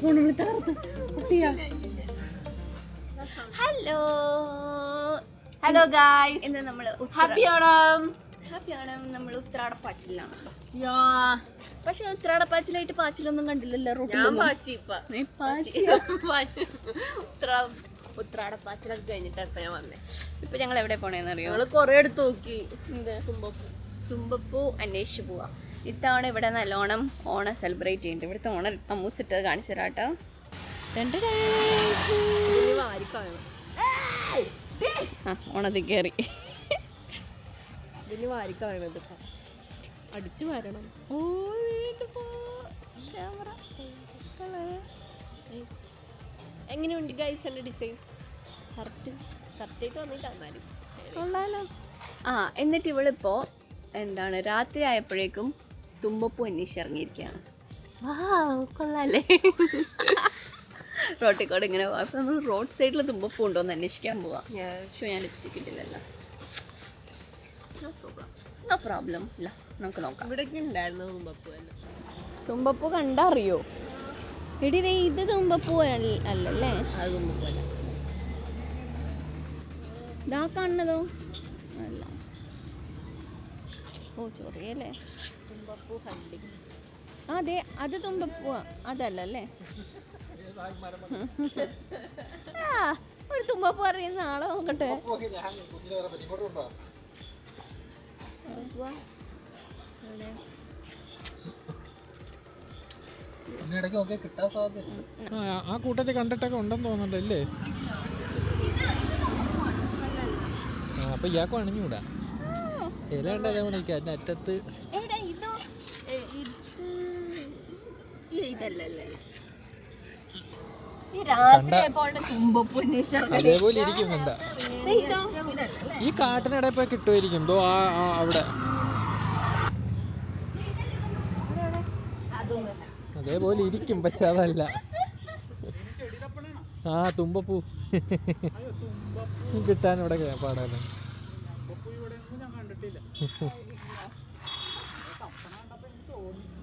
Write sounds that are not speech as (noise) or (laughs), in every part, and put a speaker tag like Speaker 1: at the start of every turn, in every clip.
Speaker 1: എന്റെ തകർത്ത് കുട്ടിയാ
Speaker 2: ഹലോ ഹലോ ഗായ്സ്
Speaker 1: ഇന്ന് നമ്മൾ
Speaker 2: ഹാപ്പി ഓണം
Speaker 1: ഹാപ്പി ഓണം നമ്മൾ ഉത്രാടപ്പാച്ചിലാണ്.
Speaker 2: യാ.
Speaker 1: പക്ഷെ ഉത്രാടപ്പാച്ചിലായിട്ട് പാച്ചിലൊന്നും കണ്ടില്ലല്ലോ
Speaker 2: ഞാൻ
Speaker 1: റോട്ടിൽ
Speaker 2: പാച്ചി ഇപ്പൊ.
Speaker 1: പാച്ചി.
Speaker 2: ഉത്ര ഉത്രാടപ്പാച്ചിലൊക്കെ കഴിഞ്ഞിട്ടാണ് ഞാൻ വന്നേ.
Speaker 1: ഇപ്പൊ ഞങ്ങൾ എവിടെ പോണേന്ന് അറിയോ
Speaker 2: ഞങ്ങൾ കൊറേ എടുത്ത് നോക്കി.
Speaker 1: എന്ത്?
Speaker 2: തുമ്പപ്പൂ.
Speaker 1: തുമ്പപ്പൂ അന്വേഷിച്ചു പോവാ. ഇത്തവണ ഇവിടെ നല്ലോണം ഓണം സെലിബ്രേറ്റ് ചെയ്യുന്നുണ്ട് ഇവിടുത്തെ ഓണം അമ്മൂസ് ഇട്ടത് കാണിച്ചു
Speaker 2: ഇതിന് വാരിക്കളയണം
Speaker 1: ആ ഓണത്തിൽ കയറി
Speaker 2: ഇതിന് വാരിക്കളയണം ഇതൊക്കെ അടിച്ചു വരണം.
Speaker 1: ഓ ക്യാമറ.
Speaker 2: എങ്ങനെയുണ്ട് ഗൈസ് എന്റെ ഡിസൈൻ കറക്റ്റ് കറക്റ്റായിട്ട് വന്നിട്ട് എന്നാലും
Speaker 1: കൊള്ളാലോ. ആ എന്നിട്ട് ഇവളിപ്പോ എന്താണ് രാത്രി ആയപ്പോഴേക്കും തുമ്പപ്പൂ അന്വേഷിച്ച് ഇറങ്ങിയിരിക്കുകയാണ്
Speaker 2: വാ കൊള്ളാല്ലേ (laughs)
Speaker 1: റോട്ടിൽ കൂടെ ഇങ്ങനെ പോവാം നമ്മൾ റോഡ് സൈഡിൽ തുമ്പപ്പൂ ഉണ്ടോ എന്ന് അന്വേഷിക്കാൻ പോവാം. പക്ഷേ ഞാൻ ലിപ്സ്റ്റിക് ഇട്ടില്ലല്ലോ നോ പ്രോബ്ലം ഇല്ല നമുക്ക് നോക്കാം.
Speaker 2: ഇവിടെയൊക്കെ ഉണ്ടായിരുന്നു തുമ്പപ്പൂ അല്ല
Speaker 1: തുമ്പപ്പൂ കണ്ടാ അറിയോ എടി ഇത് തുമ്പപ്പൂ അല്ലല്ലേ?
Speaker 2: അത് തുമ്പപ്പൂ അല്ല
Speaker 1: ഇതാ കാണുന്നതോ. അല്ല. ഓ ചൊറിയല്ലേ?
Speaker 2: തുമ്പപ്പൂ ഹണ്ടി.
Speaker 1: ആ, അതെ അത് തുമ്പപ്പൂ അതല്ലല്ലേ? ആ ഒരു തുമ്പപ്പൂ അറിയുന്ന ആളെ നോക്കട്ടെ.
Speaker 3: ആ, കൂട്ടത്തിൽ കണ്ടിട്ടൊക്കെ ഉണ്ടെന്ന് തോന്നുന്നുണ്ട് അല്ലേ ആ അപ്പൊ ഇയാൾക്കും അണിഞ്ഞൂടാ ഇല മണിക്ക് അതിന്റെ അറ്റത്ത്
Speaker 1: എവിടെ ഇതോ ഏ, ഇത് ഇത് ഇതല്ലല്ലേ?
Speaker 3: അതേപോലെ ഇരിക്കും കണ്ട ഈ കാട്ടിനിടെ പോയി കിട്ടുമായിരിക്കും. ദോ ആ അവിടെ. അതേപോലെ ഇരിക്കും പക്ഷെ അതല്ല. ആ തുമ്പപ്പൂ. കിട്ടാൻ ഇവിടെ പാടാണ്.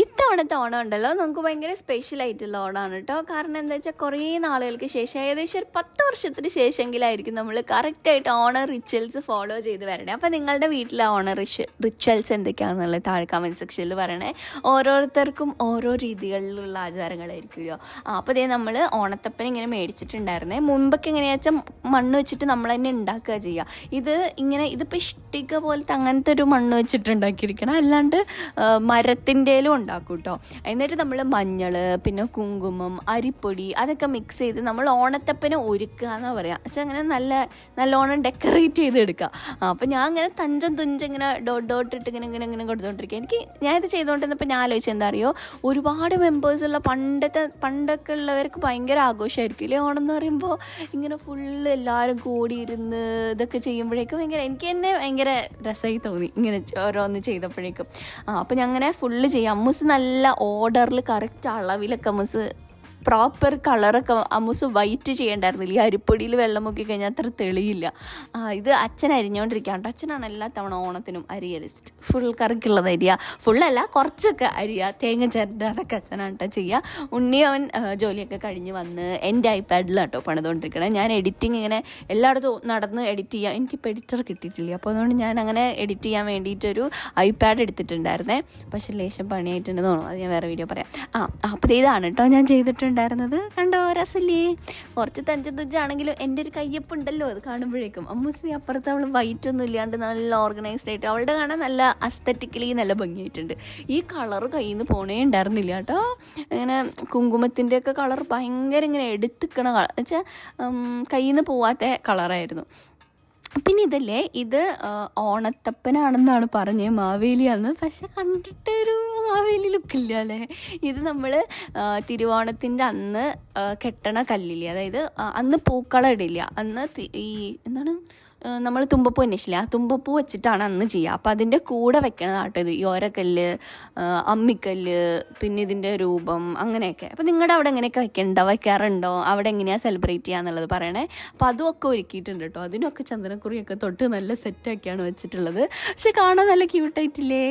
Speaker 1: ഇത്തവണത്തെ ഓണം ഉണ്ടല്ലോ നമുക്ക് ഭയങ്കര സ്പെഷ്യൽ ആയിട്ടുള്ള ഓണമാണ് കേട്ടോ. കാരണം എന്താ വെച്ചാൽ കുറേ നാളുകൾക്ക് ശേഷം ഏകദേശം ഒരു പത്ത് വർഷത്തിന് ശേഷമെങ്കിലായിരിക്കും നമ്മൾ കറക്റ്റായിട്ട് ഓണർ റിച്വൽസ് ഫോളോ ചെയ്ത് വരണേ. അപ്പോൾ നിങ്ങളുടെ വീട്ടിലെ ഓണർ റിച്വൽസ് എന്തൊക്കെയാണെന്നുള്ളത് താഴെ കമന്റ് സെക്ഷനിൽ പറയണേ. ഓരോരുത്തർക്കും ഓരോ രീതികളിലുള്ള ആചാരങ്ങളായിരിക്കുമല്ലോ. അപ്പോൾ ഇതേ നമ്മൾ ഓണത്തപ്പൻ ഇങ്ങനെ മേടിച്ചിട്ടുണ്ടായിരുന്നേ. മുമ്പൊക്കെ എങ്ങനെയാ വെച്ചാൽ മണ്ണ് വെച്ചിട്ട് നമ്മൾ തന്നെ ഉണ്ടാക്കുക ചെയ്യുക. ഇത് ഇങ്ങനെ ഇതിപ്പോൾ ഇഷ്ടിക പോലത്തെ അങ്ങനത്തെ ഒരു മണ്ണ് വെച്ചിട്ട് ഉണ്ടാക്കിയിരിക്കണം. അല്ലാണ്ട് മരത്തിന്റെലും ഉണ്ടാക്കും കേട്ടോ എന്നിട്ട് നമ്മൾ മഞ്ഞൾ പിന്നെ കുങ്കുമം അരിപ്പൊടി അതൊക്കെ മിക്സ് ചെയ്ത് നമ്മൾ ഓണത്തപ്പനെ ഒരുക്കുക എന്നാ പറയുക വെച്ചാൽ അങ്ങനെ നല്ല നല്ലോണം ഡെക്കറേറ്റ് ചെയ്ത് എടുക്കുക അപ്പോൾ ഞാൻ അങ്ങനെ തഞ്ചം തുഞ്ചം ഇങ്ങനെ ഡോട്ട് ഡോട്ട് ഇട്ട് ഇങ്ങനെ ഇങ്ങനെ ഇങ്ങനെ കൊടുത്തോണ്ടിരിക്കുക എനിക്ക് ഞാനിത് ചെയ്തുകൊണ്ടിരുന്നപ്പോൾ ഞാൻ ആലോചിച്ചത് എന്താ അറിയോ? ഒരുപാട് മെമ്പേഴ്സുള്ള പണ്ടത്തെ പണ്ടൊക്കെ ഉള്ളവർക്ക് ഭയങ്കര ആഘോഷമായിരിക്കും ഇല്ലേ ഓണം എന്ന് പറയുമ്പോൾ ഇങ്ങനെ ഫുള്ള് എല്ലാവരും കൂടിയിരുന്ന് ഇതൊക്കെ ചെയ്യുമ്പോഴേക്കും ഭയങ്കര എനിക്ക് തന്നെ ഭയങ്കര രസമായി തോന്നി ഇങ്ങനെ ഓരോന്ന് ചെയ്തപ്പോഴേക്കും. അപ്പോൾ അപ്പം ഞാൻ അങ്ങനെ ഫുള്ള് ചെയ്യാം. അമ്മൂസ് നല്ല ഓർഡറിൽ കറക്റ്റ് അളവിലൊക്കെ അമ്മൂസ് പ്രോപ്പർ കളറൊക്കെ അമ്മൂസ് വൈറ്റ് ചെയ്യണ്ടായിരുന്നില്ല. ഈ അരിപ്പൊടിയിൽ വെള്ളം മുക്കി കഴിഞ്ഞാൽ അത്ര തെളിയില്ല. ഇത് അച്ഛൻ അരിഞ്ഞുകൊണ്ടിരിക്കുകയാണ് അച്ഛനാണ് എല്ലാ തവണ ഓണത്തിനും അരിയലിസ്റ്റ് ഫുൾ കറിക്കുള്ളത് അരിയ. ഫുള്ളല്ല കുറച്ചൊക്കെ അരിയ. തേങ്ങ ചേർത്ത് അതൊക്കെ അച്ഛനാണ് കേട്ടോ ചെയ്യുക ഉണ്ണി അവൻ ജോലിയൊക്കെ കഴിഞ്ഞ് വന്ന് എന്റെ ഐപാഡിലാണ് കേട്ടോ പണിതുകൊണ്ടിരിക്കണേ ഞാൻ എഡിറ്റിംഗ് ഇങ്ങനെ എല്ലായിടത്തും നടന്ന് എഡിറ്റ് ചെയ്യാം. എനിക്കിപ്പോൾ എഡിറ്റർ കിട്ടിയിട്ടില്ല. അപ്പോൾ അതുകൊണ്ട് ഞാൻ അങ്ങനെ എഡിറ്റ് ചെയ്യാൻ വേണ്ടിയിട്ടൊരു ഐപാഡ് എടുത്തിട്ടുണ്ടായിരുന്നേ. പക്ഷേ ലേശം പണിയായിട്ടുണ്ട് തോന്നുന്നു. അത് ഞാൻ വേറെ വീഡിയോ പറയാം. ആ അപ്പോൾ ഇതാണ് കേട്ടോ ഞാൻ ചെയ്തിട്ടുണ്ടായിരുന്നത് കണ്ടോ? രസല്ലേ കുറച്ച് തഞ്ചം തുഞ്ചാണെങ്കിലും എന്റെ ഒരു കയ്യപ്പുണ്ടല്ലോ അത് കാണുമ്പോഴേക്കും. അമ്മൂസി അപ്പുറത്ത് അവൾ വൈറ്റ് ഒന്നും ഇല്ലാണ്ട് നല്ല ഓർഗനൈസ്ഡ് ആയിട്ട് അവളുടെ കാണാൻ നല്ല അസ്തറ്റിക്കലി നല്ല ഭംഗിയായിട്ടുണ്ട്. ഈ കളർ കയ്യിൽ നിന്ന് പോണേ ഉണ്ടായിരുന്നില്ല കേട്ടോ. ഇങ്ങനെ കുങ്കുമത്തിന്റെയൊക്കെ കളർ ഭയങ്കര ഇങ്ങനെ എടുത്തിക്കണ കളർ വെച്ചാൽ കയ്യിൽ നിന്ന് പോവാത്ത കളറായിരുന്നു പിന്നെ ഇതല്ലേ? ഇത് ഓണത്തപ്പനാണെന്നാണ് പറഞ്ഞത് മാവേലിയാണെന്ന് പക്ഷെ കണ്ടിട്ട് മാവേലി ലുക്കില്ല അല്ലേ? ഇത് നമ്മൾ തിരുവോണത്തിന്റെ അന്ന് കെട്ടണ കല്ലില്ലേ? അതായത് അന്ന് പൂക്കളം ഇടില്ല അന്ന് ഈ എന്താണ്? നമ്മൾ തുമ്പപ്പൂ അന്വേഷിച്ചില്ല? തുമ്പപ്പൂ വെച്ചിട്ടാണ് അന്ന് ചെയ്യുക. അപ്പോൾ അതിന്റെ കൂടെ വെക്കണതാട്ടോ ഇത്. ഈ ഓരക്കല്ല് അമ്മിക്കല്ല് പിന്നെ ഇതിന്റെ രൂപം അങ്ങനെയൊക്കെ. അപ്പോൾ നിങ്ങളുടെ അവിടെ എങ്ങനെയൊക്കെ വെക്കണ്ടോ വെക്കാറുണ്ടോ? അവിടെ എങ്ങനെയാണ് സെലിബ്രേറ്റ് ചെയ്യാന്നുള്ളത് പറയണേ. അപ്പോൾ അതുമൊക്കെ ഒരുക്കിയിട്ടുണ്ട് കേട്ടോ. അതിനൊക്കെ ചന്ദനക്കുറിയൊക്കെ തൊട്ട് നല്ല സെറ്റാക്കിയാണ് വെച്ചിട്ടുള്ളത്. പക്ഷെ കാണാൻ നല്ല ക്യൂട്ടായിട്ടില്ലേ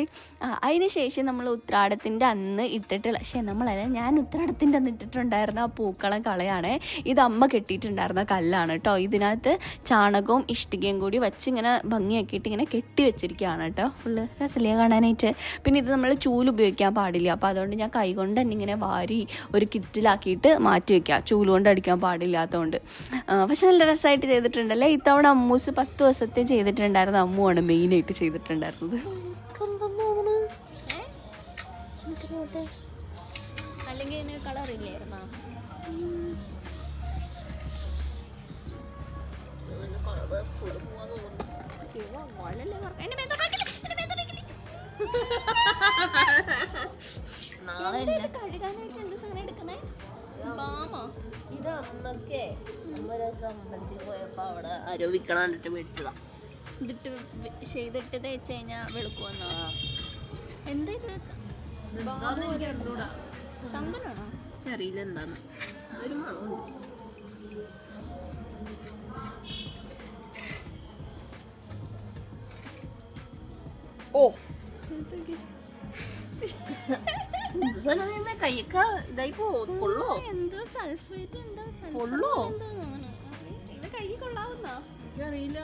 Speaker 1: അതിന് ശേഷം നമ്മൾ ഉത്രാടത്തിന്റെ അന്ന് ഇട്ടിട്ടുള്ള പക്ഷേ നമ്മളല്ല ഞാൻ ഉത്രാടത്തിന്റെ അന്ന് ഇട്ടിട്ടുണ്ടായിരുന്ന ആ പൂക്കളം കളയാണേ. ഇത് അമ്മ കെട്ടിയിട്ടുണ്ടായിരുന്ന കല്ലാണ് കേട്ടോ. ഇതിനകത്ത് ചാണകവും ഇഷ്ടികയും കൂടി വെച്ച് ഇങ്ങനെ ഭംഗിയാക്കിയിട്ട് ഇങ്ങനെ കെട്ടി വെച്ചിരിക്കുകയാണ് കേട്ടോ. ഫുള്ള് രസലിയ കാണാനായിട്ട്. പിന്നെ ഇത് നമ്മൾ ചൂൽ ഉപയോഗിക്കാൻ പാടില്ല. അപ്പോൾ അതുകൊണ്ട് ഞാൻ കൈകൊണ്ട് തന്നെ ഇങ്ങനെ വാരി ഒരു കിറ്റിലാക്കിയിട്ട് മാറ്റി വെക്കുക. ചൂൽ കൊണ്ട് അടിക്കാൻ പാടില്ലാത്തതുകൊണ്ട് പക്ഷേ നല്ല രസമായിട്ട് ചെയ്തിട്ടുണ്ടല്ലേ? ഇത്തവണ അമ്മൂസ് പത്ത് ദിവസത്തെ ചെയ്തിട്ടുണ്ടായിരുന്നു. അമ്മുവാണ് മെയിനായിട്ട് ചെയ്തിട്ടുണ്ടായിരുന്നത്.
Speaker 2: അല്ലെങ്കിൽ ഇതിന്
Speaker 1: കഴുകാനായിട്ട് എന്ത് സാധനം എടുക്കണേ
Speaker 2: ഇത് അമ്മക്കേ അമ്മ ദിവസം അമ്പലത്തിൽ പോയപ്പോ അവിടെ ആരോപിക്കണം കണ്ടിട്ട് മേടിച്ചതാ
Speaker 1: ഇതിട്ട് ചെയ്തിട്ട് തേച്ച് കഴിഞ്ഞാൽ വെളുക്കുമെന്നോ എന്താ ഇത് ചന്ദനാണോ
Speaker 2: അറിയില്ല എന്താണ് ഒരു മണമുണ്ട്. ഓ എന്ത് സാധനം ദൈവമേ, കയ്യൊക്കെ ഇതായി പോ കൊള്ളോ
Speaker 1: എന്തോ സൾഫേറ്റ് എന്തോ
Speaker 2: കൊള്ളോ
Speaker 1: കൈ കൊള്ളാവുന്നോ
Speaker 2: അറിയില്ല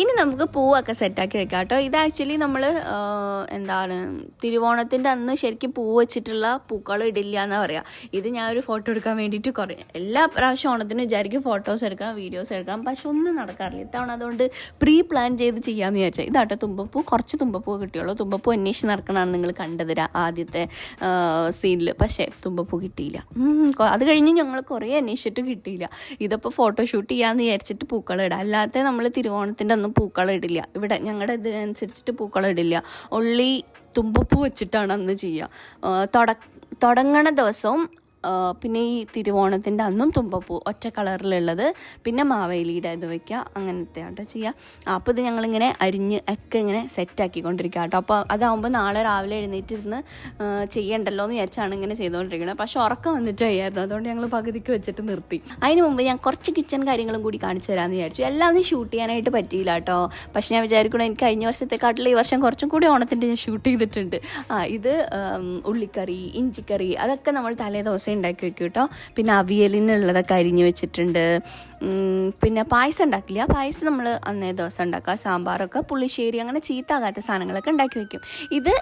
Speaker 1: ഇനി നമുക്ക് പൂവൊക്കെ സെറ്റാക്കി വെക്കാം കേട്ടോ. ഇത് ആക്ച്വലി നമ്മൾ എന്താണ് തിരുവോണത്തിന്റെ അന്ന് ശരിക്കും പൂ വെച്ചിട്ടുള്ള പൂക്കൾ ഇടില്ല എന്നാ പറയുക ഇത് ഞാൻ ഒരു ഫോട്ടോ എടുക്കാൻ വേണ്ടിയിട്ട് കുറേ എല്ലാ പ്രാവശ്യം ഓണത്തിന് വിചാരിക്കും ഫോട്ടോസ് എടുക്കണം വീഡിയോസ് എടുക്കണം പക്ഷെ ഒന്നും നടക്കാറില്ല. ഇത്തവണ അതുകൊണ്ട് പ്രീ പ്ലാൻ ചെയ്ത് ചെയ്യാമെന്ന് വിചാരിച്ചാൽ ഇതാട്ടോ തുമ്പപ്പൂ. കുറച്ച് തുമ്പപ്പൂ കിട്ടിയുള്ളൂ. തുമ്പപ്പൂ അന്വേഷിച്ച് നടക്കണമെന്ന് നിങ്ങൾ കണ്ടത് ആദ്യത്തെ സീനിൽ പക്ഷേ തുമ്പപ്പൂ കിട്ടിയില്ല. അത് കഴിഞ്ഞ് ഞങ്ങൾ കുറേ അന്വേഷിച്ചിട്ട് കിട്ടിയില്ല. ഇതിപ്പോൾ ഫോട്ടോഷൂട്ട് ചെയ്യാമെന്ന് വിചാരിച്ചിട്ട് പൂക്കളം ഇടാം. അല്ലാതെ നമ്മൾ തിരുവോണത്തിന്റെ അന്ന് പൂക്കളിടില്ല ഇവിടെ ഞങ്ങളുടെ ഇതിനനുസരിച്ചിട്ട് പൂക്കളിടില്ല ഉള്ളി തുമ്പപ്പൂ വെച്ചിട്ടാണ് അന്ന് ചെയ്യുക. തുട തുടങ്ങണ ദിവസവും പിന്നെ ഈ തിരുവോണത്തിന്റെ അന്നും തുമ്പപ്പൂ ഒറ്റ കളറിലുള്ളത്. പിന്നെ മാവേലിയുടെ ഇത് വയ്ക്കുക അങ്ങനത്തെ ആട്ടോ ചെയ്യുക അപ്പോൾ ഇത് ഞങ്ങളിങ്ങനെ അരിഞ്ഞ് ഒക്കെ ഇങ്ങനെ സെറ്റാക്കിക്കൊണ്ടിരിക്കുക കേട്ടോ അപ്പോൾ അതാവുമ്പോൾ നാളെ രാവിലെ എഴുന്നേറ്റിരുന്ന് ചെയ്യണ്ടല്ലോ എന്ന് വിചാരിച്ചാണ് ഇങ്ങനെ ചെയ്തുകൊണ്ടിരിക്കുന്നത് പക്ഷെ ഉറക്കം വന്നിട്ട് ചെയ്യായിരുന്നു അതുകൊണ്ട് ഞങ്ങൾ പകുതിക്ക് വെച്ചിട്ട് നിർത്തി. അതിന് മുമ്പ് ഞാൻ കുറച്ച് കിച്ചൺ കാര്യങ്ങളും കൂടി കാണിച്ചു തരാമെന്ന് വിചാരിച്ചു. എല്ലാം ഒന്നും ഷൂട്ട് ചെയ്യാനായിട്ട് പറ്റിയില്ല കേട്ടോ പക്ഷെ ഞാൻ വിചാരിക്കണം എനിക്ക് കഴിഞ്ഞ വർഷത്തെക്കാട്ടിൽ ഈ വർഷം കുറച്ചും കൂടി ഓണത്തിന്റെ ഞാൻ ഷൂട്ട് ചെയ്തിട്ടുണ്ട്. ആ ഇത് ഉള്ളിക്കറി ഇഞ്ചിക്കറി അതൊക്കെ നമ്മൾ തലേ ഉണ്ടാക്കി വെക്കും കേട്ടോ പിന്നെ അവിയലിനുള്ളതൊക്കെ അരിഞ്ഞു വെച്ചിട്ടുണ്ട്. പിന്നെ പായസം ഉണ്ടാക്കില്ല? പായസം നമ്മൾ അന്നേ ദിവസം ഉണ്ടാക്കുക. സാമ്പാറൊക്കെ പുളിശ്ശേരി അങ്ങനെ ചീത്താകാത്ത സാധനങ്ങളൊക്കെ ഉണ്ടാക്കി വെക്കും. ഇത്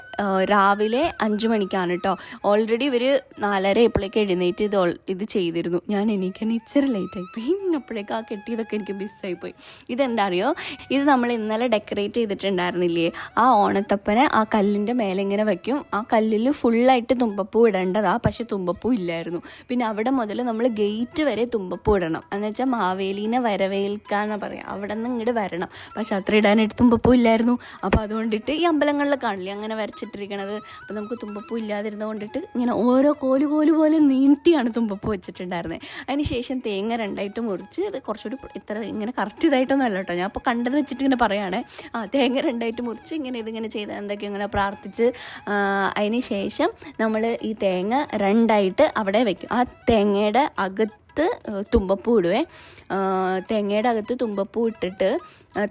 Speaker 1: രാവിലെ അഞ്ച് മണിക്കാണ് കേട്ടോ ഓൾറെഡി ഇവർ നാലര എപ്പോഴേക്ക് എഴുന്നേറ്റ് ഇത് ഇത് ചെയ്തിരുന്നു. ഞാൻ എനിക്ക് തന്നെ ഇച്ചിരി ലേറ്റായി പോയി. അപ്പോഴേക്ക് ആ കെട്ടിയതൊക്കെ എനിക്ക് മിസ്സായി പോയി. ഇതെന്താ അറിയോ ഇത് നമ്മൾ ഇന്നലെ ഡെക്കറേറ്റ് ചെയ്തിട്ടുണ്ടായിരുന്നില്ലേ? ആ ഓണത്തപ്പനെ ആ കല്ലിന്റെ മേലെ ഇങ്ങനെ വയ്ക്കും ആ കല്ലിൽ ഫുള്ളായിട്ട് തുമ്പപ്പൂ ഇടേണ്ടതാ. പക്ഷെ തുമ്പപ്പൂ ഇല്ലായിരുന്നു പിന്നെ അവിടെ മുതൽ നമ്മൾ ഗേറ്റ് വരെ തുമ്പപ്പൂ ഇടണം എന്ന് വെച്ചാൽ മാവേലീനെ വരവേൽക്കാന്ന് പറയാം. അവിടെ നിന്ന് ഇങ്ങോട്ട് വരണം. പക്ഷെ അത്ര ഇടാനായിട്ട് തുമ്പപ്പൂ ഇല്ലായിരുന്നു. അപ്പോൾ അതുകൊണ്ടിട്ട് ഈ അമ്പലങ്ങളിൽ കാണില്ലേ അങ്ങനെ വരച്ചിട്ടിരിക്കണത്. അപ്പോൾ നമുക്ക് തുമ്പപ്പൂ ഇല്ലാതിരുന്നത് കൊണ്ടിട്ട് ഇങ്ങനെ ഓരോ കോലു കോൽ പോലെ നീട്ടിയാണ് തുമ്പപ്പൂ വെച്ചിട്ടുണ്ടായിരുന്നത് അതിന് ശേഷം തേങ്ങ രണ്ടായിട്ട് മുറിച്ച് ഇത് കുറച്ചുകൂടി ഇത്ര ഇങ്ങനെ കറക്റ്റ് ഇതായിട്ടൊന്നും അല്ല കേട്ടോ ഞാൻ അപ്പോൾ കണ്ടത് വെച്ചിട്ട് ഇങ്ങനെ പറയുകയാണേ ആ തേങ്ങ രണ്ടായിട്ട് മുറിച്ച് ഇങ്ങനെ ഇതിങ്ങനെ ചെയ്ത് എന്തൊക്കെയോ ഇങ്ങനെ പ്രാർത്ഥിച്ച് അതിന് ശേഷം നമ്മൾ ഈ തേങ്ങ രണ്ടായിട്ട് അവിടെ വെക്കും. ആ തേങ്ങയുടെ അകത്ത് തുമ്പപ്പൂ ഇടുവേ. തേങ്ങയുടെ അകത്ത് തുമ്പപ്പൂ ഇട്ടിട്ട്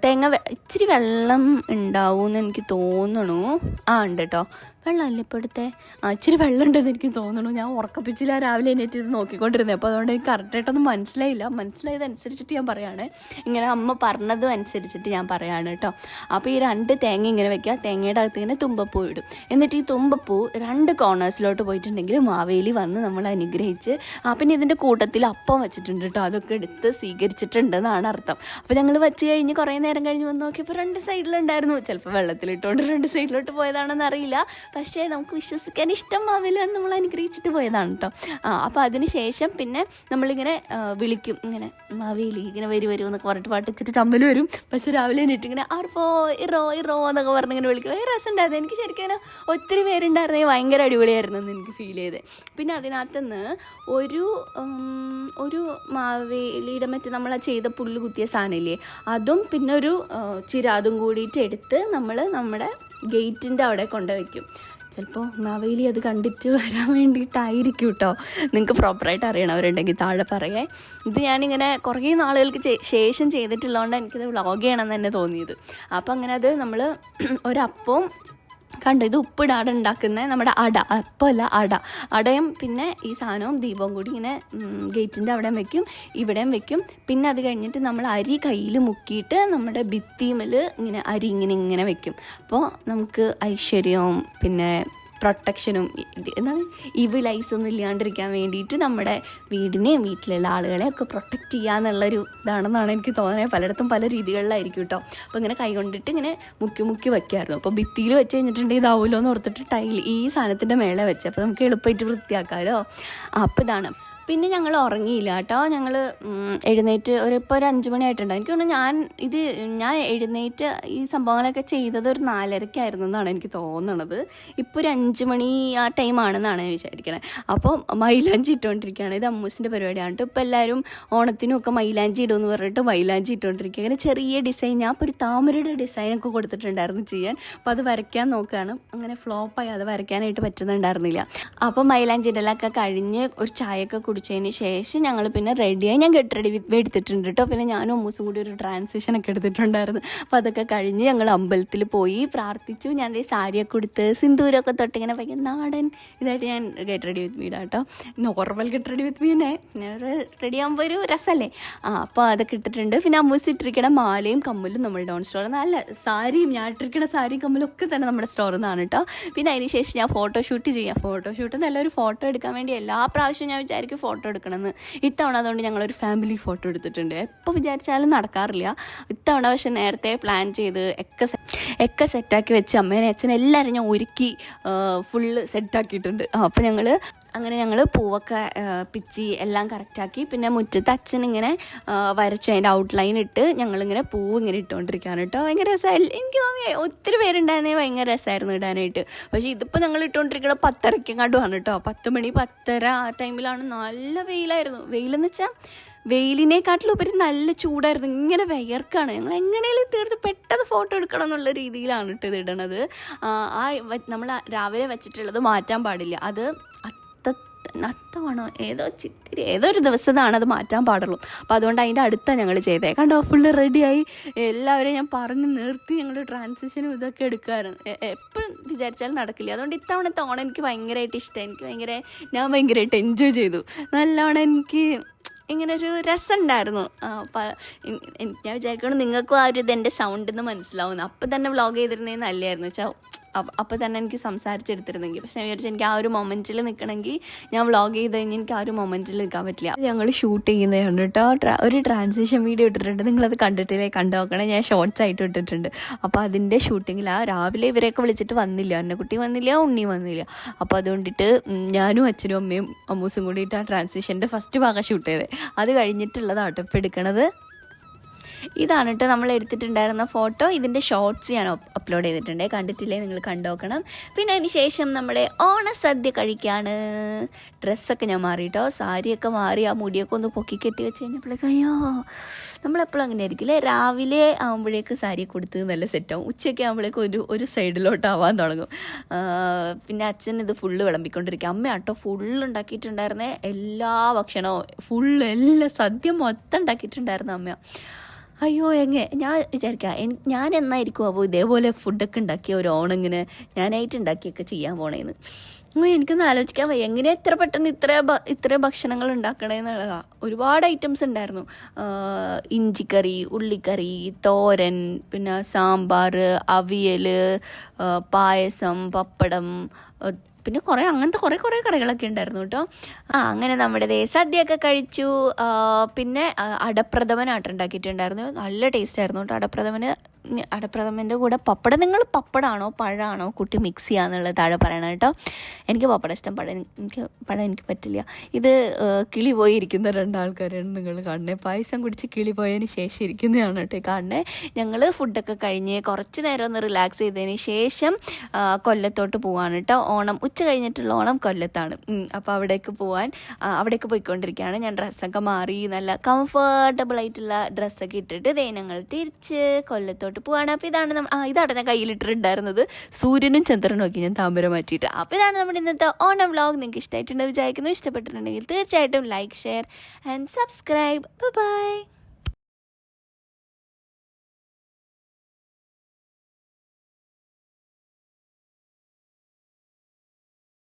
Speaker 1: തേങ്ങ ഇച്ചിരി വെള്ളം ഉണ്ടാവും എന്ന് എനിക്ക് തോന്നണു. ആ ഉണ്ട് കേട്ടോ വെള്ളമല്ലേ ഇപ്പോൾ എടുത്തേ ആ ഇച്ചിരി വെള്ളം ഉണ്ടെന്ന് എനിക്ക് തോന്നുന്നു. ഞാൻ ഉറക്കപ്പിച്ചില്ല രാവിലെ എണീറ്റ് ഇത് നോക്കിക്കൊണ്ടിരുന്നത് അപ്പോൾ അതുകൊണ്ട് എനിക്ക് കറക്റ്റായിട്ടൊന്നും മനസ്സിലായില്ല. മനസ്സിലായതനുസരിച്ചിട്ട് ഞാൻ പറയുകയാണ് ഇങ്ങനെ അമ്മ പറഞ്ഞതും അനുസരിച്ചിട്ട് ഞാൻ പറയുകയാണ് കേട്ടോ. അപ്പോൾ ഈ രണ്ട് തേങ്ങ ഇങ്ങനെ വെക്കുക. തേങ്ങയുടെ അകത്ത് ഇങ്ങനെ തുമ്പപ്പൂ ഇടും. എന്നിട്ട് ഈ തുമ്പപ്പൂ രണ്ട് കോർണേഴ്സിലോട്ട് പോയിട്ടുണ്ടെങ്കിൽ മാവേലി വന്ന് നമ്മൾ അനുഗ്രഹിച്ച് ആ പിന്നെ ഇതിന്റെ കൂട്ടത്തിൽ അപ്പം വെച്ചിട്ടുണ്ട് കേട്ടോ. അതൊക്കെ എടുത്ത് സ്വീകരിച്ചിട്ടുണ്ടെന്നാണ് അർത്ഥം. അപ്പോൾ ഞങ്ങൾ വെച്ച് കഴിഞ്ഞ് കുറേ നേരം കഴിഞ്ഞ് വന്ന് നോക്കിയപ്പോൾ രണ്ട് സൈഡിലുണ്ടായിരുന്നു ചിലപ്പോൾ വെള്ളത്തിലിട്ടുകൊണ്ട് രണ്ട് സൈഡിലോട്ട് പോയതാണെന്ന് അറിയില്ല. പക്ഷേ നമുക്ക് വിശ്വസിക്കാൻ ഇഷ്ടമാവില്ല എന്ന് നമ്മൾ അനുഗ്രഹിച്ചിട്ട് പോയതാണ് കേട്ടോ ആ അപ്പോൾ അതിന് ശേഷം പിന്നെ നമ്മളിങ്ങനെ വിളിക്കും. ഇങ്ങനെ മാവേലി ഇങ്ങനെ വരും വരും എന്നൊക്കെ പറഞ്ഞിട്ട് പാട്ട് വെച്ചിട്ട് തമ്മിൽ വരും. പക്ഷെ രാവിലെ എണീറ്റ് ഇങ്ങനെ പോ ഇറോ ഇറോ എന്നൊക്കെ പറഞ്ഞ് ഇങ്ങനെ വിളിക്കും. വേറെ രസമുണ്ടായിരുന്നു. എനിക്ക് ശരിക്കും ഒത്തിരി പേരുണ്ടായിരുന്നെങ്കിൽ ഭയങ്കര അടിപൊളിയായിരുന്നു എന്ന് എനിക്ക് ഫീൽ ചെയ്ത്. പിന്നെ അതിനകത്തുനിന്ന് ഒരു ഒരു മാവേലിയുടെ മറ്റേ നമ്മൾ ചെയ്ത പുല്ല് കുത്തിയ സാധനമില്ലേ? അതും പിന്നെ ഒരു ചിരാതും കൂടിയിട്ട് എടുത്ത് നമ്മൾ നമ്മുടെ ഗേറ്റിന്റെ അവിടെ കൊണ്ടുവയ്ക്കും. ചിലപ്പോൾ മാവേലി അത് കണ്ടിട്ട് (laughs) വരാൻ വേണ്ടിയിട്ടായിരിക്കും കേട്ടോ നിങ്ങൾക്ക് പ്രോപ്പറായിട്ട് അറിയണവരുണ്ടെങ്കിൽ താഴെ പറയേ. ഇത് ഞാനിങ്ങനെ കുറേ നാളുകൾക്ക് ശേഷം ചെയ്തിട്ടുള്ളതുകൊണ്ട് എനിക്കിത് വ്ളോഗ് ചെയ്യണമെന്ന് തന്നെ തോന്നിയത്. അപ്പോൾ അങ്ങനെ അത് നമ്മൾ (clears throat) ഒരപ്പവും കണ്ടു ഇത് ഉപ്പിടാടെ ഉണ്ടാക്കുന്ന നമ്മുടെ അട. അപ്പമല്ല അട. അടയും പിന്നെ ഈ സാധനവും ദീപവും കൂടി ഇങ്ങനെ ഗേറ്റിന്റെ അവിടെ വെക്കും ഇവിടെയും വെക്കും. പിന്നെ അത് കഴിഞ്ഞിട്ട് നമ്മൾ അരി കയ്യിൽ മുക്കിയിട്ട് നമ്മുടെ ഭിത്തിമൽ ഇങ്ങനെ അരി ഇങ്ങനെ ഇങ്ങനെ വെക്കും. അപ്പോൾ നമുക്ക് ഐശ്വര്യവും പിന്നെ പ്രൊട്ടക്ഷനും എന്താണ്? ഇവ് ലൈസ് ഒന്നും ഇല്ലാണ്ടിരിക്കാൻ വേണ്ടിയിട്ട് നമ്മുടെ വീടിനെയും വീട്ടിലുള്ള ആളുകളെ ഒക്കെ പ്രൊട്ടക്റ്റ് ചെയ്യാന്നുള്ളൊരു ഇതാണെന്നാണ് എനിക്ക് തോന്നുന്നത്. പലയിടത്തും പല രീതികളിലായിരിക്കും കേട്ടോ അപ്പോൾ ഇങ്ങനെ കൈ കൊണ്ടിട്ട് ഇങ്ങനെ മുക്കി മുക്കി വെക്കായിരുന്നു. അപ്പോൾ ഭിത്തിയിൽ വെച്ച് കഴിഞ്ഞിട്ടുണ്ടെങ്കിൽ ഇതാവുമല്ലോ എന്ന് ഓർത്തിട്ട് ടൈൽ ഈ സാധനത്തിന്റെ മേലെ വെച്ച്. അപ്പോൾ നമുക്ക് എളുപ്പമായിട്ട് വൃത്തിയാക്കാമല്ലോ അപ്പോൾ ഇതാണ്. പിന്നെ ഞങ്ങൾ ഉറങ്ങിയില്ല കേട്ടോ. ഞങ്ങൾ എഴുന്നേറ്റ് ഒരു ഇപ്പോൾ ഒരു അഞ്ച് മണിയായിട്ടുണ്ട്. എനിക്ക് തോന്നുന്നു ഞാൻ ഇത് ഞാൻ എഴുന്നേറ്റ് ഈ സംഭവങ്ങളൊക്കെ ചെയ്തത് ഒരു നാലരക്കായിരുന്നു എന്നാണ് എനിക്ക് തോന്നുന്നത് ഇപ്പോൾ ഒരു അഞ്ച് മണി ആ ടൈമാണെന്നാണ് ഞാൻ വിചാരിക്കുന്നത് അപ്പോൾ മൈലാഞ്ചി ഇട്ടുകൊണ്ടിരിക്കുകയാണ് ഇത് അമ്മൂസിന്റെ പരിപാടിയാണ്. കേട്ടോ ഇപ്പോൾ എല്ലാവരും ഓണത്തിനും ഒക്കെ മൈലാഞ്ചി ഇടുമെന്ന് പറഞ്ഞിട്ട് മൈലാഞ്ചി ഇട്ടുകൊണ്ടിരിക്കുക അങ്ങനെ ചെറിയ ഡിസൈൻ ഞാൻ ഇപ്പോൾ ഒരു താമരയുടെ ഡിസൈനൊക്കെ കൊടുത്തിട്ടുണ്ടായിരുന്നു ചെയ്യാൻ. അപ്പോൾ അത് വരയ്ക്കാൻ നോക്കുകയാണ്. അങ്ങനെ ഫ്ലോപ്പായി അത് വരയ്ക്കാനായിട്ട് പറ്റുന്നുണ്ടായിരുന്നില്ല. അപ്പോൾ മൈലാഞ്ചി ഇടലൊക്കെ കഴിഞ്ഞ് ഒരു ചായയൊക്കെ കുടിച്ചതിന് ശേഷം ഞങ്ങൾ പിന്നെ റെഡിയായി ഞാൻ ഗെറ്റ് റെഡി എടുത്തിട്ടുണ്ട് കേട്ടോ പിന്നെ ഞാനും അമ്മൂസും കൂടി ഒരു ട്രാൻസിഷൻ ഒക്കെ എടുത്തിട്ടുണ്ടായിരുന്നു. അപ്പോൾ അതൊക്കെ കഴിഞ്ഞ് ഞങ്ങൾ അമ്പലത്തിൽ പോയി പ്രാർത്ഥിച്ചു. ഞാൻ ഈ സാരിയൊക്കെ കൊടുത്ത് സിന്ദൂരമൊക്കെ തൊട്ടിങ്ങനെ പയ്യൻ നാടൻ ഇതായിട്ട് ഞാൻ ഗെറ്റ് റെഡി വിത്ത് മീഡാ കേട്ടോ നോർമൽ ഗെറ്റ് റെഡി വിത്ത് മീനെ റെഡി ആകുമ്പോൾ ഒരു രസമല്ലേ ആ അപ്പോൾ അതൊക്കെ ഇട്ടിട്ടുണ്ട്. പിന്നെ അമ്മൂസ് ഇട്ടിരിക്കണ മാലയും കമ്മലും നമ്മുടെ ഡോൺ സ്റ്റോർ നല്ല സാരിയും ഞാൻ ഇട്ടിരിക്കണ സാരിയും കമ്മലും ഒക്കെ തന്നെ നമ്മുടെ സ്റ്റോറിൽ നിന്നാണ് കേട്ടോ പിന്നെ അതിന് ശേഷം ഞാൻ ഫോട്ടോഷൂട്ട് ചെയ്യാം. ഫോട്ടോഷൂട്ട് നല്ലൊരു ഫോട്ടോ എടുക്കാൻ വേണ്ടി എല്ലാ പ്രാവശ്യവും ഞാൻ വിചാരിക്കും ഫോട്ടോ എടുക്കണമെന്ന് ഇത്തവണ അതുകൊണ്ട് ഞങ്ങളൊരു ഫാമിലി ഫോട്ടോ എടുത്തിട്ടുണ്ട്. എപ്പോൾ വിചാരിച്ചാലും നടക്കാറില്ല. ഇത്തവണ പക്ഷെ നേരത്തെ പ്ലാൻ ചെയ്ത് ഒക്കെ ഒക്കെ സെറ്റാക്കി വെച്ച് അമ്മേനെ അച്ഛനെ എല്ലാവരും ഞാൻ ഒരുക്കി ഫുള്ള് സെറ്റാക്കിയിട്ടുണ്ട് അപ്പോൾ ഞങ്ങൾ അങ്ങനെ ഞങ്ങൾ പൂവൊക്കെ പിച്ചി എല്ലാം കറക്റ്റാക്കി. പിന്നെ മുറ്റത്ത് അച്ഛൻ ഇങ്ങനെ ആ, വരച്ച് അതിന്റെ ഔട്ട്ലൈൻ ഇട്ട് ഞങ്ങളിങ്ങനെ പൂവ് ഇങ്ങനെ ഇട്ടുകൊണ്ടിരിക്കുകയാണ് കേട്ടോ ഭയങ്കര രസമായി എനിക്ക് തോന്നി ഒത്തിരി പേരുണ്ടായിരുന്നേ ഭയങ്കര രസമായിരുന്നു ഇടാനായിട്ട്. പക്ഷേ ഇതിപ്പോൾ ഞങ്ങൾ ഇട്ടുകൊണ്ടിരിക്കുന്നത് പത്തരക്കെങ്ങാണ്ടുമാണ് കേട്ടോ പത്ത് മണി പത്തര ആ ടൈമിലാണ് നല്ല വെയിലായിരുന്നു. വെയിലെന്ന് വെച്ചാൽ വെയിലിനെക്കാട്ടിലുപരി നല്ല ചൂടായിരുന്നു. ഇങ്ങനെ വിയർക്കാണ്. ഞങ്ങൾ എങ്ങനെയും തീർത്ത് പെട്ടെന്ന് ഫോട്ടോ എടുക്കണം എന്നുള്ള രീതിയിലാണ് കേട്ടോ ഇത് ഇടണത്. ആ നമ്മൾ രാവിലെ വെച്ചിട്ടുള്ളത് മാറ്റാൻ പാടില്ല. അത് അത്ത അത്തമാണോ ഏതോ ചിത്തിരി ഏതോ ഒരു ദിവസമാണ് അത് മാറ്റാൻ പാടുള്ളൂ. അപ്പോൾ അതുകൊണ്ട് അതിന്റെ അടുത്താണ് ഞങ്ങൾ ചെയ്തേ. കണ്ടോ? ഫുള്ള് റെഡിയായി എല്ലാവരെയും ഞാൻ പറഞ്ഞ് നിർത്തി ഞങ്ങൾ ട്രാൻസിഷനും ഇതൊക്കെ എടുക്കുമായിരുന്നു എപ്പോഴും വിചാരിച്ചാലും നടക്കില്ല. അതുകൊണ്ട് ഇത്തവണത്തെ ഓണം എനിക്ക് ഭയങ്കരമായിട്ട് ഇഷ്ടമായി എനിക്ക് ഭയങ്കര ഞാൻ ഭയങ്കരമായിട്ട് എൻജോയ് ചെയ്തു. നല്ലോണം എനിക്ക് ഇങ്ങനെ ഒരു രസമുണ്ടായിരുന്നു. ഞാൻ വിചാരിക്കണം നിങ്ങൾക്കും ആ ഒരു ഇത് എന്റെ സൗണ്ടിൽ നിന്ന് മനസ്സിലാവുന്നു. അപ്പം തന്നെ വ്ളോഗ് ചെയ്തിരുന്നേ നല്ലതായിരുന്നു വെച്ചാൽ അപ്പം തന്നെ എനിക്ക് സംസാരിച്ചെടുത്തിരുന്നെങ്കിൽ. പക്ഷേ ഞാൻ വിചാരിച്ചു എനിക്ക് ആ ഒരു മൊമെന്റിൽ നിൽക്കണമെങ്കിൽ ഞാൻ വ്ളോഗ് ചെയ്ത് കഴിഞ്ഞാൽ എനിക്ക് ആ ഒരു മൊമെന്റിൽ നിൽക്കാൻ പറ്റില്ല. ഞങ്ങൾ ഷൂട്ട് ചെയ്യുന്നതാണ് കേട്ടോ ഒരു ട്രാൻസിഷൻ വീഡിയോ ഇട്ടിട്ടുണ്ട്. നിങ്ങളത് കണ്ടിട്ടില്ലേ? കണ്ടു നോക്കണേ. ഞാൻ ഷോർട്സ് ആയിട്ട് ഇട്ടിട്ടുണ്ട്. അപ്പോൾ അതിന്റെ ഷൂട്ടിങ്ങിൽ ആ രാവിലെ ഇവരെയൊക്കെ വിളിച്ചിട്ട് വന്നില്ല. അന്നക്കുട്ടി വന്നില്ല ഉണ്ണി വന്നില്ല. അപ്പോൾ അതുകൊണ്ടിട്ട് ഞാനും അച്ഛനും അമ്മയും അമ്മൂസും കൂടിയിട്ട് ആ ട്രാൻസിഷന്റെ ഫസ്റ്റ് ഭാഗം ഷൂട്ട് ചെയ്തത് അത് കഴിഞ്ഞിട്ടുള്ളതാണ് ഇപ്പോൾ എടുക്കണത്. ഇതാണ് കേട്ടോ നമ്മൾ എടുത്തിട്ടുണ്ടായിരുന്ന ഫോട്ടോ. ഇതിന്റെ ഷോർട്സ് ഞാൻ അപ്ലോഡ് ചെയ്തിട്ടുണ്ട്. കണ്ടിട്ടില്ലേ? നിങ്ങൾ കണ്ടോക്കണം. പിന്നെ അതിന് ശേഷം നമ്മുടെ ഓണസദ്യ കഴിക്കാണ്. ഡ്രസ്സൊക്കെ ഞാൻ മാറി കേട്ടോ സാരിയൊക്കെ മാറി ആ മുടിയൊക്കെ ഒന്ന് പൊക്കി കെട്ടി വെച്ച് കഴിഞ്ഞപ്പോഴേക്കും അയ്യോ നമ്മളെപ്പോഴും അങ്ങനെ ആയിരിക്കില്ലേ രാവിലെ ആകുമ്പോഴേക്ക് സാരി കൊടുത്ത് നല്ല സെറ്റാവും ഉച്ചയ്ക്ക് ആകുമ്പോഴേക്കും ഒരു ഒരു സൈഡിലോട്ട് ആവാൻ തുടങ്ങും. പിന്നെ അച്ഛൻ ഇത് ഫുള്ള് വിളമ്പിക്കൊണ്ടിരിക്കുക അമ്മ ആട്ടോ ഫുള്ള് ഉണ്ടാക്കിയിട്ടുണ്ടായിരുന്നേ എല്ലാ ഭക്ഷണവും. ഫുള്ള് എല്ലാ സദ്യ മൊത്തം ഉണ്ടാക്കിയിട്ടുണ്ടായിരുന്നു അമ്മ. അയ്യോ എങ്ങനെ ഞാൻ വിചാരിക്കാം ഞാൻ എന്നായിരിക്കും അപ്പോൾ ഇതേപോലെ ഫുഡൊക്കെ ഉണ്ടാക്കിയ ഒരു ഓണിങ്ങനെ ഞാനായിട്ട് ഉണ്ടാക്കിയൊക്കെ ചെയ്യാൻ പോണേന്ന്. എനിക്കൊന്ന് ആലോചിക്കാൻ വയ്യ. എങ്ങനെ എത്ര പെട്ടെന്ന് ഇത്ര ഇത്ര ഭക്ഷണങ്ങൾ ഉണ്ടാക്കണേന്നുള്ളതാണ് ഒരുപാട് ഐറ്റംസ് ഉണ്ടായിരുന്നു. ഇഞ്ചിക്കറി ഉള്ളിക്കറി തോരൻ പിന്നെ സാമ്പാർ അവിയൽ പായസം പപ്പടം പിന്നെ കുറേ അങ്ങനത്തെ കുറേ കുറേ കറികളൊക്കെ ഉണ്ടായിരുന്നു കേട്ടോ. ആ അങ്ങനെ നമ്മുടെ ദേ സദ്യയൊക്കെ കഴിച്ചു. പിന്നെ അടപ്രഥമനായിട്ട് ഉണ്ടാക്കിയിട്ടുണ്ടായിരുന്നു. നല്ല ടേസ്റ്റ് ആയിരുന്നു കേട്ടോ അടപ്രഥമന്. അടപ്രഥമന്റെ കൂടെ പപ്പടം. നിങ്ങൾ പപ്പടാണോ പഴമാണോ കുട്ടി മിക്സ് ചെയ്യാന്നുള്ളത് താഴെ പറയണം കേട്ടോ. എനിക്ക് പപ്പടം ഇഷ്ടം. പഴം എനിക്ക് പഴം എനിക്ക് പറ്റില്ല. ഇത് കിളി പോയി ഇരിക്കുന്ന രണ്ടാൾക്കാരാണ് നിങ്ങൾ കാണുന്നത് പായസം കുടിച്ച് കിളി പോയതിന് ശേഷം ഇരിക്കുന്നതാണ് കേട്ടോ കാണുന്നത് ഞങ്ങൾ ഫുഡൊക്കെ കഴിഞ്ഞ് കുറച്ച് നേരം ഒന്ന് റിലാക്സ് ചെയ്തതിന് ശേഷം കൊല്ലത്തോട്ട് പോവാണ് കേട്ടോ. ഓണം ഉച്ച കഴിഞ്ഞിട്ടുള്ള ഓണം കൊല്ലത്താണ്. അപ്പോൾ അവിടേക്ക് പോവാൻ അവിടേക്ക് പോയിക്കൊണ്ടിരിക്കുകയാണ്. ഞാൻ ഡ്രസ്സൊക്കെ മാറി നല്ല കംഫർട്ടബിൾ ആയിട്ടുള്ള ഡ്രസ്സൊക്കെ ഇട്ടിട്ട് ദേ തിരിച്ച് കൊല്ലത്തോട്ട് പോവാണ്. അപ്പോൾ ഇതാണ് നമ്മൾ ആ ഇതാണ് ഞാൻ കയ്യിലിട്ടിട്ടുണ്ടായിരുന്നത്. സൂര്യനും ചന്ദ്രനും ഒക്കെ ഞാൻ താമര മാറ്റിയിട്ട്. അപ്പോൾ ഇതാണ് നമ്മുടെ ഇന്നത്തെ ഓണം വ്ലോഗ്. നിങ്ങൾക്ക് ഇഷ്ടമായിട്ടുണ്ടെന്ന് വിചാരിക്കുന്നു. ഇഷ്ടപ്പെട്ടിട്ടുണ്ടെങ്കിൽ തീർച്ചയായിട്ടും like share and subscribe bye